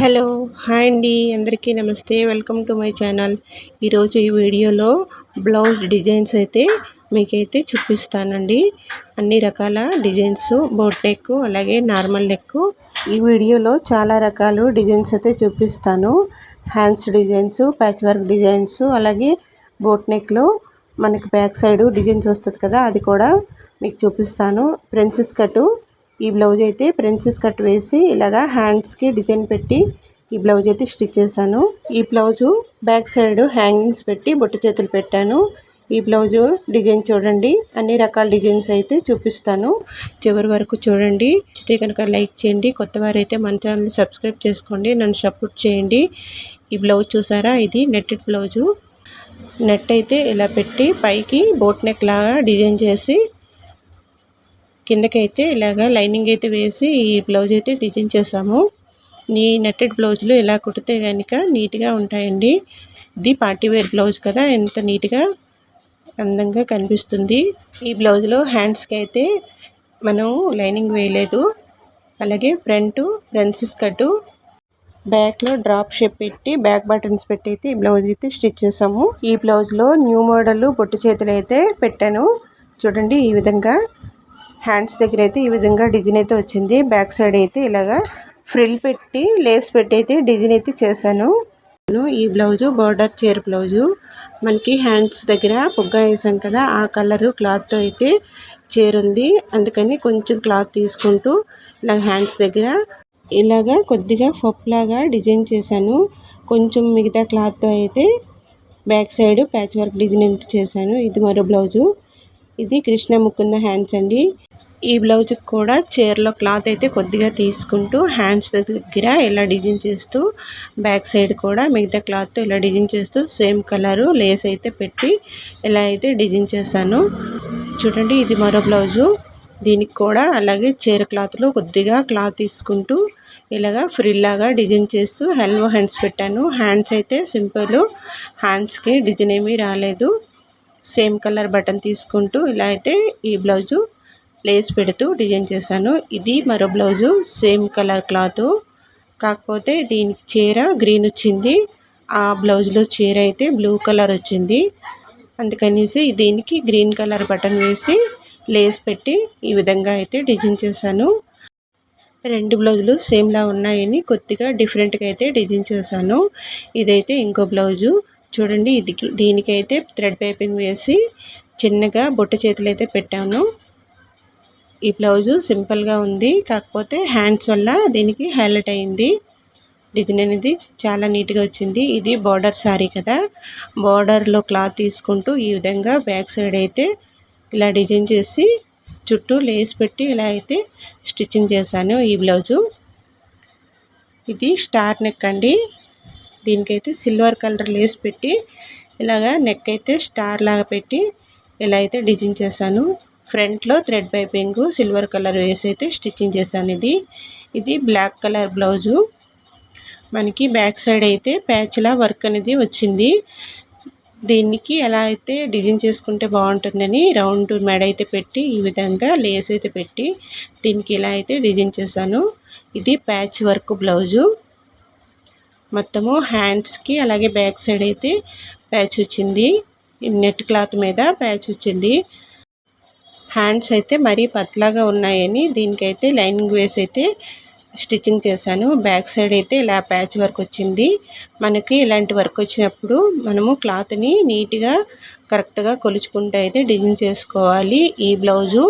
Hello hi అండి. అందరికీ నమస్తే. Welcome to my channel. ఈరోజు ఈ వీడియోలో బ్లౌజ్ డిజైన్స్ అయితే మీకైతే చూపిస్తానండి. అన్ని రకాల డిజైన్స్ బోట్ నెక్ అలాగే నార్మల్ నెక్. ఈ వీడియోలో చాలా రకాలు డిజైన్స్ అయితే చూపిస్తాను. Hands designs patch work designs అలాగే బోట్ నెక్లో మనకి బ్యాక్ సైడ్ డిజైన్స్ వస్తుంది కదా అది కూడా మీకు చూపిస్తాను. ప్రిన్సెస్ కటు ఈ బ్లౌజ్ అయితే ప్రిన్సెస్ కట్ వేసి ఇలాగా హ్యాండ్స్కి డిజైన్ పెట్టి ఈ బ్లౌజ్ అయితే స్టిచ్ చేశాను. ఈ బ్లౌజు బ్యాక్ సైడ్ హ్యాంగింగ్స్ పెట్టి బొట్టు చేతులు పెట్టాను. ఈ బ్లౌజు డిజైన్ చూడండి. అన్ని రకాల డిజైన్స్ అయితే చూపిస్తాను. చివరి వరకు చూడండి. అయితే కనుక లైక్ చేయండి. కొత్త వారైతే మన ఛానల్ సబ్స్క్రైబ్ చేసుకోండి. నన్ను సపోర్ట్ చేయండి. ఈ బ్లౌజ్ చూసారా? ఇది నెట్టెడ్ బ్లౌజు. నెట్ అయితే ఇలా పెట్టి పైకి బోట్ నెక్ లాగా డిజైన్ చేసి కిందకైతే ఇలాగ లైనింగ్ అయితే వేసి ఈ బ్లౌజ్ అయితే డిజైన్ చేసాము నీ నెట్టెడ్ బ్లౌజులు ఇలా కుడితే కనుక నీట్గా ఉంటాయండి. ఇది పార్టీ వేర్ బ్లౌజ్ కదా ఎంత నీట్గా అందంగా కనిపిస్తుంది. ఈ బ్లౌజ్లో హ్యాండ్స్కి అయితే మనం లైనింగ్ వేయలేదు. అలాగే ఫ్రంట్ ఫ్రెన్సిస్ కట్టు బ్యాక్లో డ్రాప్ షేప్ పెట్టి బ్యాక్ బటన్స్ పెట్టి అయితే ఈ బ్లౌజ్ అయితే స్టిచ్ చేసాము ఈ బ్లౌజ్లో న్యూ మోడల్ బొట్టు చేతులు అయితే పెట్టాను. చూడండి ఈ విధంగా హ్యాండ్స్ దగ్గర అయితే ఈ విధంగా డిజైన్ అయితే వచ్చింది. బ్యాక్ సైడ్ అయితే ఇలాగా ఫ్రిల్ పెట్టి లేస్ పెట్టి అయితే డిజైన్ అయితే చేశాను. ఈ బ్లౌజు బార్డర్ చీర బ్లౌజు మనకి హ్యాండ్స్ దగ్గర పొగ్గ వేసాం కదా ఆ కలరు క్లాత్తో అయితే చీర ఉంది. అందుకని కొంచెం క్లాత్ తీసుకుంటూ ఇలా హ్యాండ్స్ దగ్గర ఇలాగా కొద్దిగా లాగా డిజైన్ చేశాను. కొంచెం మిగతా క్లాత్తో అయితే back side patch work design చేశాను. ఇది మరో బ్లౌజు. ఇది కృష్ణ ముకుంద హ్యాండ్స్ అండి. ఈ బ్లౌజ్కి కూడా చీరలో క్లాత్ అయితే కొద్దిగా తీసుకుంటూ హ్యాండ్స్ దగ్గర ఇలా డిజైన్ చేస్తూ బ్యాక్ సైడ్ కూడా మిగతా క్లాత్తో ఇలా డిజైన్ చేస్తూ సేమ్ కలరు లేస్ అయితే పెట్టి ఇలా అయితే డిజైన్ చేశాను. చూడండి ఇది మరో బ్లౌజు. దీనికి కూడా అలాగే చీర క్లాత్లో కొద్దిగా క్లాత్ తీసుకుంటూ ఇలాగా ఫ్రిల్లాగా డిజైన్ చేస్తూ హెల్వో హ్యాండ్స్ పెట్టాను. హ్యాండ్స్ అయితే సింపుల్ హ్యాండ్స్కి డిజైన్ ఏమీ రాలేదు. సేమ్ కలర్ బటన్ తీసుకుంటూ ఇలా అయితే ఈ బ్లౌజు లేస్ పెడుతూ డిజైన్ చేశాను. ఇది మరో బ్లౌజు సేమ్ కలర్ క్లాత్. కాకపోతే దీనికి చీర గ్రీన్ వచ్చింది. ఆ బ్లౌజ్లో చీర అయితే బ్లూ కలర్ వచ్చింది. అందుకనేసి దీనికి గ్రీన్ కలర్ బటన్ వేసి లేస్ పెట్టి ఈ విధంగా అయితే డిజైన్ చేశాను. రెండు బ్లౌజులు సేమ్లా ఉన్నాయని కొద్దిగా డిఫరెంట్గా అయితే డిజైన్ చేశాను. ఇదైతే ఇంకో బ్లౌజు. చూడండి ఇది దీనికైతే థ్రెడ్ పైపింగ్ వేసి చిన్నగా బుట్ట చేతులు అయితే పెట్టాను. ఈ బ్లౌజు సింపుల్గా ఉంది. కాకపోతే హ్యాండ్స్ వల్ల దీనికి హైలైట్ అయింది. డిజైన్ అనేది చాలా నీట్గా వచ్చింది. ఇది బార్డర్ శారీ కదా. బార్డర్లో క్లాత్ తీసుకుంటూ ఈ విధంగా బ్యాక్ సైడ్ అయితే ఇలా డిజైన్ చేసి చుట్టూ లేస్ పెట్టి ఇలా అయితే స్టిచ్చింగ్ చేశాను ఈ బ్లౌజు. ఇది స్టార్ నెక్ అండి. దీనికైతే సిల్వర్ కలర్ లేస్ పెట్టి ఇలాగా నెక్ అయితే స్టార్ లాగా పెట్టి ఇలా అయితే డిజైన్ చేశాను. ఫ్రంట్లో థ్రెడ్ పైపింగ్ సిల్వర్ కలర్ వేసి అయితే స్టిచ్చింగ్ చేశాను ఇది. ఇది బ్లాక్ కలర్ బ్లౌజు. మనకి బ్యాక్ సైడ్ అయితే ప్యాచ్లా వర్క్ అనేది వచ్చింది. దీనికి ఎలా అయితే డిజైన్ చేసుకుంటే బాగుంటుందని రౌండ్ మెడ అయితే పెట్టి ఈ విధంగా లేస్ అయితే పెట్టి దీనికి ఇలా అయితే డిజైన్ చేశాను. ఇది ప్యాచ్ వర్క్ బ్లౌజు. మొత్తము హ్యాండ్స్కి అలాగే బ్యాక్ సైడ్ అయితే ప్యాచ్ వచ్చింది. నెట్ క్లాత్ మీద ప్యాచ్ వచ్చింది. హ్యాండ్స్ అయితే మరీ పతలాగా ఉన్నాయని దీనికైతే లైనింగ్ వేసి అయితే స్టిచ్చింగ్ చేశాను. బ్యాక్ సైడ్ అయితే ఇలా ప్యాచ్ వర్క్ వచ్చింది. మనకి ఇలాంటి వర్క్ వచ్చినప్పుడు మనము క్లాత్ని నీట్గా కరెక్ట్గా కొలుచుకుంటూ అయితే డిజైన్ చేసుకోవాలి. ఈ బ్లౌజు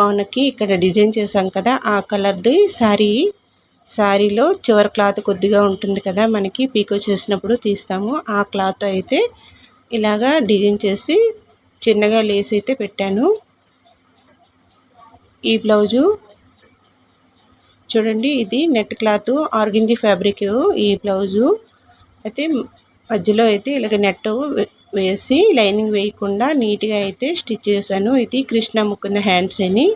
మనకి ఇక్కడ డిజైన్ చేసాం కదా ఆ కలర్ది శారీ శారీలో చివరి క్లాత్ కొద్దిగా ఉంటుంది కదా మనకి పీకో చేసినప్పుడు తీస్తాము. ఆ క్లాత్ అయితే ఇలాగా డిజైన్ చేసి చిన్నగా లేస్ అయితే పెట్టాను. ఈ బ్లౌజు. చూడండి ఇది నెట్ క్లాత్ ఆర్గింజీ ఫ్యాబ్రిక్ ఈ బ్లౌజు. అయితే మధ్యలో అయితే ఇలాగ నెట్ వేసి లైనింగ్ వేయకుండా నీట్గా అయితే స్టిచ్ చేశాను. ఇది కృష్ణ ముకుంద హ్యాండ్స్ అని.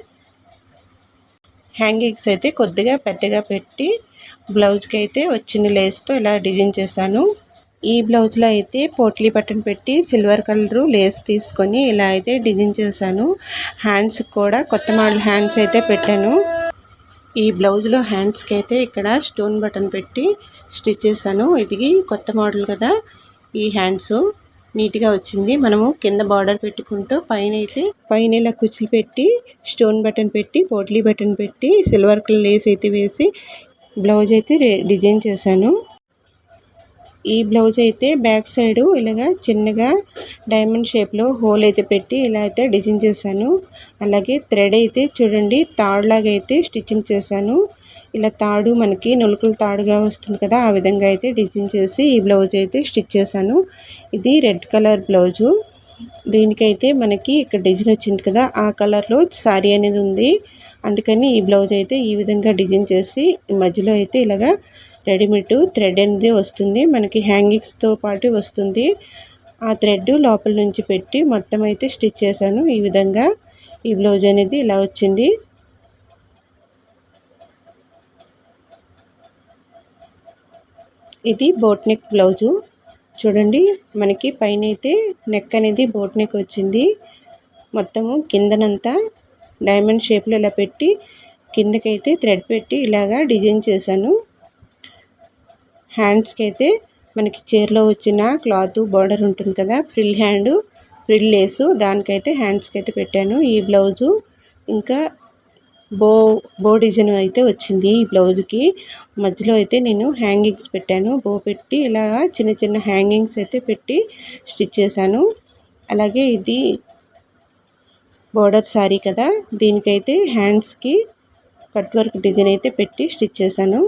హ్యాంగింగ్స్ అయితే కొద్దిగా పెద్దగా పెట్టి బ్లౌజ్కి అయితే వచ్చిన లేస్తో ఇలా డిజైన్ చేశాను. ఈ బ్లౌజ్లో అయితే పోట్లీ బటన్ పెట్టి సిల్వర్ కలర్ లేస్ తీసుకొని ఇలా అయితే డిజైన్ చేశాను. హ్యాండ్స్ కూడా కొత్త మోడల్ హ్యాండ్స్ అయితే పెట్టాను. ఈ బ్లౌజ్లో హ్యాండ్స్కి అయితే ఇక్కడ స్టోన్ బటన్ పెట్టి స్టిచ్ చేశాను. ఇది కొత్త మోడల్ కదా ఈ హ్యాండ్స్. నీట్గా వచ్చింది. మనము కింద బార్డర్ పెట్టుకుంటూ పైన అయితే పైన ఇలా కుచ్చులు పెట్టి స్టోన్ బటన్ పెట్టి పోట్లీ బటన్ పెట్టి సిల్వర్ కలర్ లేస్ అయితే వేసి బ్లౌజ్ అయితే డిజైన్ చేశాను. ఈ బ్లౌజ్ అయితే బ్యాక్ సైడ్ ఇలాగా చిన్నగా డైమండ్ షేప్లో హోల్ అయితే పెట్టి ఇలా అయితే డిజైన్ చేశాను. అలాగే థ్రెడ్ అయితే చూడండి తాడులాగా అయితే స్టిచ్చింగ్ చేశాను. ఇలా తాడు మనకి నులుకలు తాడుగా వస్తుంది కదా ఆ విధంగా అయితే డిజైన్ చేసి ఈ బ్లౌజ్ అయితే స్టిచ్ చేశాను. ఇది రెడ్ కలర్ బ్లౌజు. దీనికైతే మనకి ఇక్కడ డిజైన్ వచ్చింది కదా ఆ కలర్లో శారీ అనేది ఉంది. అందుకని ఈ బ్లౌజ్ అయితే ఈ విధంగా డిజైన్ చేసి మధ్యలో అయితే ఇలాగా రెడీమేడ్ థ్రెడ్ అనేది వస్తుంది. మనకి హ్యాంగింగ్స్తో పాటు వస్తుంది. ఆ థ్రెడ్ లోపల నుంచి పెట్టి మొత్తం అయితే స్టిచ్ చేశాను. ఈ విధంగా ఈ బ్లౌజ్ అనేది ఇలా వచ్చింది. ఇది బోట్ నెక్ బ్లౌజు. చూడండి మనకి పైన అయితే నెక్ అనేది బోట్ నెక్ వచ్చింది. మొత్తము కిందనంతా డైమండ్ షేప్లో ఇలా పెట్టి కిందకైతే థ్రెడ్ పెట్టి ఇలాగా డిజైన్ చేశాను. హ్యాండ్స్కి అయితే మనకి చీరలో వచ్చిన క్లాత్ బార్డర్ ఉంటుంది కదా ఫ్రిల్ హ్యాండ్ ఫ్రిల్ లేసు దానికైతే హ్యాండ్స్కి అయితే పెట్టాను. ఈ బ్లౌజు ఇంకా బో బో డిజైన్ అయితే వచ్చింది ఈ బ్లౌజ్కి. మధ్యలో అయితే నేను హ్యాంగింగ్స్ పెట్టాను. బో పెట్టి ఇలా చిన్న చిన్న హ్యాంగింగ్స్ అయితే పెట్టి స్టిచ్ చేశాను. అలాగే ఇది బోర్డర్ శారీ కదా దీనికైతే హ్యాండ్స్కి కట్ వర్క్ డిజైన్ అయితే పెట్టి స్టిచ్ చేశాను.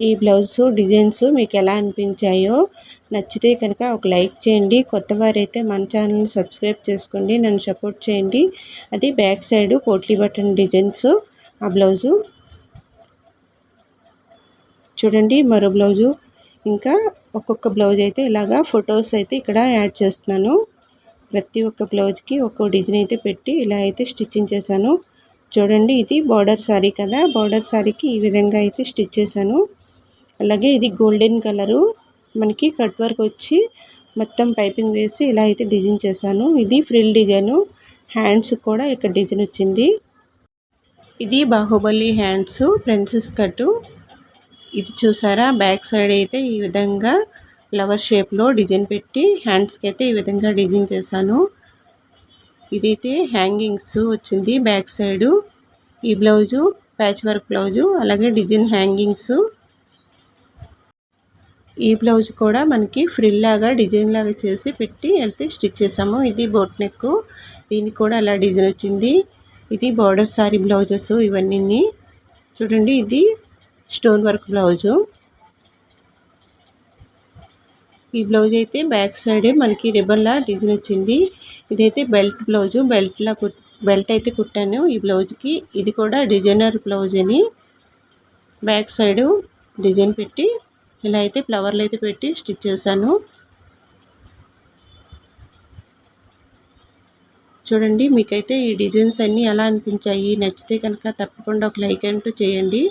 ఈ బ్లౌజ్ డిజైన్స్ మీకు ఎలా అనిపించాయో నచ్చితే కనుక ఒక లైక్ చేయండి. కొత్త వారైతే మన ఛానల్ని సబ్స్క్రైబ్ చేసుకోండి. నన్ను సపోర్ట్ చేయండి. అది back side potli button designs ఆ బ్లౌజు. చూడండి మరో బ్లౌజు. ఇంకా ఒక్కొక్క బ్లౌజ్ అయితే ఇలాగా ఫొటోస్ అయితే ఇక్కడ యాడ్ చేస్తున్నాను. ప్రతి ఒక్క బ్లౌజ్కి ఒక్కో డిజైన్ అయితే పెట్టి ఇలా అయితే స్టిచ్చింగ్ చేశాను. చూడండి ఇది బార్డర్ శారీ కదా. బార్డర్ శారీకి ఈ విధంగా అయితే స్టిచ్ చేశాను. అలాగే ఇది గోల్డెన్ కలరు. మనకి కట్ వర్క్ వచ్చి మొత్తం పైపింగ్ వేసి ఇలా అయితే డిజైన్ చేశాను. ఇది ఫ్రిల్ డిజైను. హ్యాండ్స్ కూడా ఇక్కడ డిజైన్ వచ్చింది. ఇది బాహుబలి హ్యాండ్స్ ప్రిన్సెస్ కట్టు ఇది చూసారా? బ్యాక్ సైడ్ అయితే ఈ విధంగా ఫ్లవర్ షేప్లో డిజైన్ పెట్టి హ్యాండ్స్కి అయితే ఈ విధంగా డిజైన్ చేశాను. ఇదైతే హ్యాంగింగ్స్ వచ్చింది బ్యాక్ సైడు. ఈ బ్లౌజు ప్యాచ్ వర్క్ బ్లౌజు అలాగే డిజైన్ హ్యాంగింగ్స్. ఈ బ్లౌజ్ కూడా మనకి ఫ్రిల్ లాగా డిజైన్ లాగా చేసి పెట్టి వెళ్తే స్టిచ్ చేసాము. ఇది బోట్ నెక్ దీనికి కూడా అలా డిజైన్ వచ్చింది. ఇది బార్డర్ సారీ బ్లౌజెస్ ఇవన్నీ చూడండి ఇది స్టోన్ వర్క్ బ్లౌజు. ఈ బ్లౌజ్ అయితే బ్యాక్ సైడ్ మనకి రిబన్లా డిజైన్ వచ్చింది. ఇదైతే బెల్ట్ బ్లౌజు. బెల్ట్లా కుట్ బెల్ట్ అయితే కుట్టాను. ఈ బ్లౌజ్కి ఇది కూడా డిజైనర్ బ్లౌజ్ అని బ్యాక్ సైడు డిజైన్ పెట్టి ఇలా అయితే ఫ్లవర్లు అయితే పెట్టి స్టిచ్ చేశాను. చూడండి మీకైతే ఈ డిజైన్స్ అన్నీ ఎలా అనిపించాయి? నచ్చితే కనుక తప్పకుండా ఒక లైక్ అంటూ చేయండి.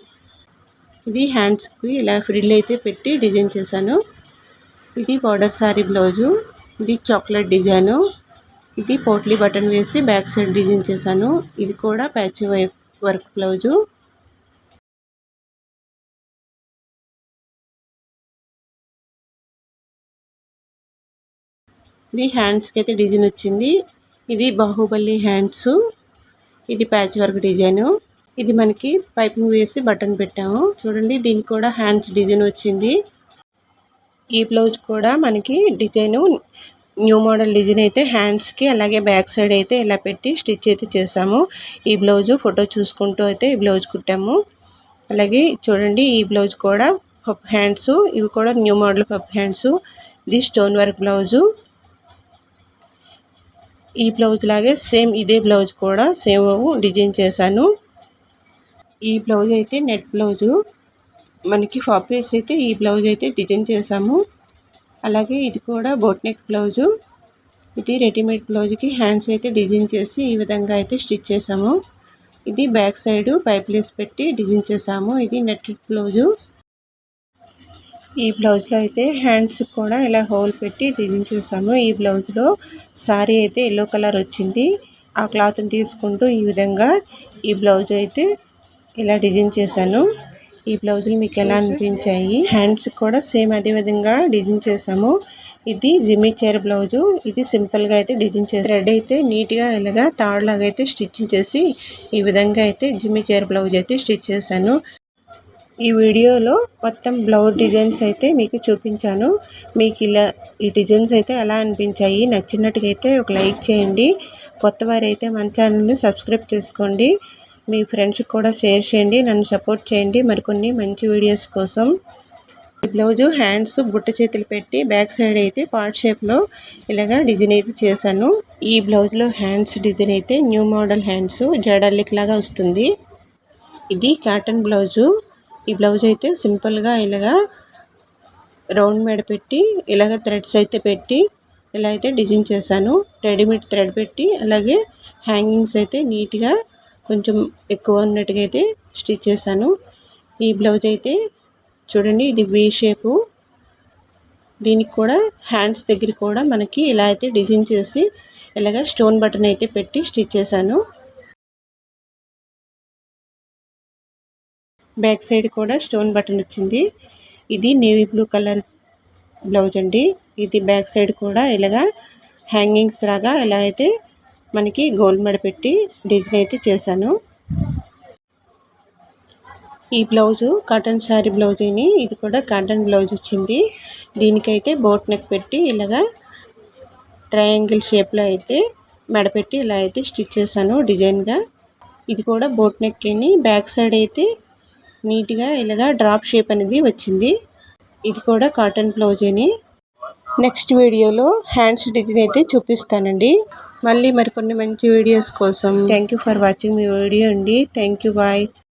ఇది హ్యాండ్స్కి ఇలా ఫ్రిల్ అయితే పెట్టి డిజైన్ చేశాను. ఇది బార్డర్ సారీ బ్లౌజు ఇది చాక్లెట్ డిజైను ఇది పోట్లీ బటన్ వేసి బ్యాక్ సైడ్ డిజైన్ చేశాను. ఇది కూడా ప్యాచ్ వర్క్ బ్లౌజు. ఇది హ్యాండ్స్కి అయితే డిజైన్ వచ్చింది. ఇది బాహుబలి హ్యాండ్స్ ఇది ప్యాచ్ వర్క్ డిజైను ఇది మనకి పైపింగ్ వేసి బటన్ పెట్టాము. చూడండి దీనికి కూడా హ్యాండ్స్ డిజైన్ వచ్చింది. ఈ బ్లౌజ్ కూడా మనకి డిజైను న్యూ మోడల్ డిజైన్ అయితే హ్యాండ్స్కి అలాగే బ్యాక్ సైడ్ అయితే ఇలా పెట్టి స్టిచ్ అయితే చేసాము ఈ బ్లౌజు ఫోటో చూసుకుంటూ అయితే ఈ బ్లౌజ్ కుట్టాము. అలాగే చూడండి ఈ బ్లౌజ్ కూడా పప్ హ్యాండ్స్ ఇవి కూడా న్యూ మోడల్ పప్ హ్యాండ్స్ ఇది స్టోన్ వర్క్ బ్లౌజు ఈ బ్లౌజ్ లాగే సేమ్ ఇదే బ్లౌజ్ కూడా సేమ్ డిజైన్ చేశాను. ఈ బ్లౌజ్ అయితే నెట్ బ్లౌజు. మనకి ఫాపీస్ అయితే ఈ బ్లౌజ్ అయితే డిజైన్ చేసాము అలాగే ఇది కూడా బోట్ నెక్ బ్లౌజు. ఇది రెడీమేడ్ బ్లౌజ్కి హ్యాండ్స్ అయితే డిజైన్ చేసి ఈ విధంగా అయితే స్టిచ్ చేసాము ఇది బ్యాక్ సైడ్ పైప్లేస్ పెట్టి డిజైన్ చేసాము ఇది నెట్ బ్లౌజు. ఈ బ్లౌజ్లో అయితే హ్యాండ్స్ కూడా ఇలా హోల్ పెట్టి డిజైన్ చేసాము ఈ బ్లౌజ్లో సారీ అయితే ఎల్లో కలర్ వచ్చింది. ఆ క్లాత్ని తీసుకుంటూ ఈ విధంగా ఈ బ్లౌజ్ అయితే ఇలా డిజైన్ చేశాను. ఈ బ్లౌజులు మీకు ఎలా అనిపించాయి? హ్యాండ్స్ కూడా సేమ్ అదే విధంగా డిజైన్ చేసాము ఇది జిమ్మి చీర బ్లౌజు. ఇది సింపుల్గా అయితే డిజైన్ చేసి రెడ్ అయితే నీట్గా ఇలాగా తాడులాగా అయితే స్టిచ్చింగ్ చేసి ఈ విధంగా అయితే జిమ్మి చీర బ్లౌజ్ అయితే స్టిచ్ చేశాను. ఈ వీడియోలో మొత్తం బ్లౌజ్ డిజైన్స్ అయితే మీకు చూపించాను. మీకు ఇలా ఈ డిజైన్స్ అయితే ఎలా అనిపించాయి నచ్చినట్టుగా అయితే ఒక లైక్ చేయండి. కొత్త వారైతే మన ఛానల్ని సబ్స్క్రైబ్ చేసుకోండి. మీ ఫ్రెండ్స్కి కూడా షేర్ చేయండి నన్ను సపోర్ట్ చేయండి. మరికొన్ని మంచి వీడియోస్ కోసం ఈ బ్లౌజు హ్యాండ్స్ బుట్ట చేతులు పెట్టి బ్యాక్ సైడ్ అయితే పార్ట్ షేప్లో ఇలాగా డిజైన్ అయితే చేశాను. ఈ బ్లౌజ్లో హ్యాండ్స్ డిజైన్ అయితే న్యూ మోడల్ హ్యాండ్స్ జడల్లిక్ లాగా వస్తుంది. ఇది కాటన్ బ్లౌజు. ఈ బ్లౌజ్ అయితే సింపుల్గా ఇలాగా రౌండ్ మెడ పెట్టి ఇలాగ థ్రెడ్స్ అయితే పెట్టి ఇలా అయితే డిజైన్ చేశాను. రెడీమేడ్ థ్రెడ్ పెట్టి అలాగే హ్యాంగింగ్స్ అయితే నీట్గా కొంచెం ఎక్కువ ఉన్నట్టుగా అయితే స్టిచ్ చేశాను. ఈ బ్లౌజ్ అయితే చూడండి ఇది వీ షేపు దీనికి కూడా హ్యాండ్స్ దగ్గర కూడా మనకి ఇలా అయితే డిజైన్ చేసి ఇలాగ స్టోన్ బటన్ అయితే పెట్టి స్టిచ్ చేశాను. బ్యాక్ సైడ్ కూడా స్టోన్ బటన్ వచ్చింది. ఇది నేవీ బ్లూ కలర్ బ్లౌజ్ అండి. ఇది బ్యాక్ సైడ్ కూడా ఇలాగా హ్యాంగింగ్స్ లాగా ఇలా అయితే మనకి గోల్డ్ మెడ పెట్టి డిజైన్ అయితే చేశాను. ఈ బ్లౌజు కాటన్ శారీ బ్లౌజ్ అని ఇది కూడా కాటన్ బ్లౌజ్ వచ్చింది. దీనికైతే బోట్ నెక్ పెట్టి ఇలాగా ట్రయాంగిల్ షేప్లో అయితే మెడపెట్టి ఇలా అయితే స్టిచ్ చేశాను డిజైన్గా. ఇది కూడా బోట్ నెక్కిని బ్యాక్ సైడ్ అయితే నీట్గా ఇలాగా డ్రాప్ షేప్ అనేది వచ్చింది. ఇది కూడా కాటన్ బ్లౌజేని నెక్స్ట్ వీడియోలో హ్యాండ్స్ డిజైన్ అయితే చూపిస్తానండి. మళ్ళీ మరికొన్ని మంచి వీడియోస్ కోసం థ్యాంక్ యూ ఫర్ వాచింగ్ మీ వీడియో అండి. Thank you bye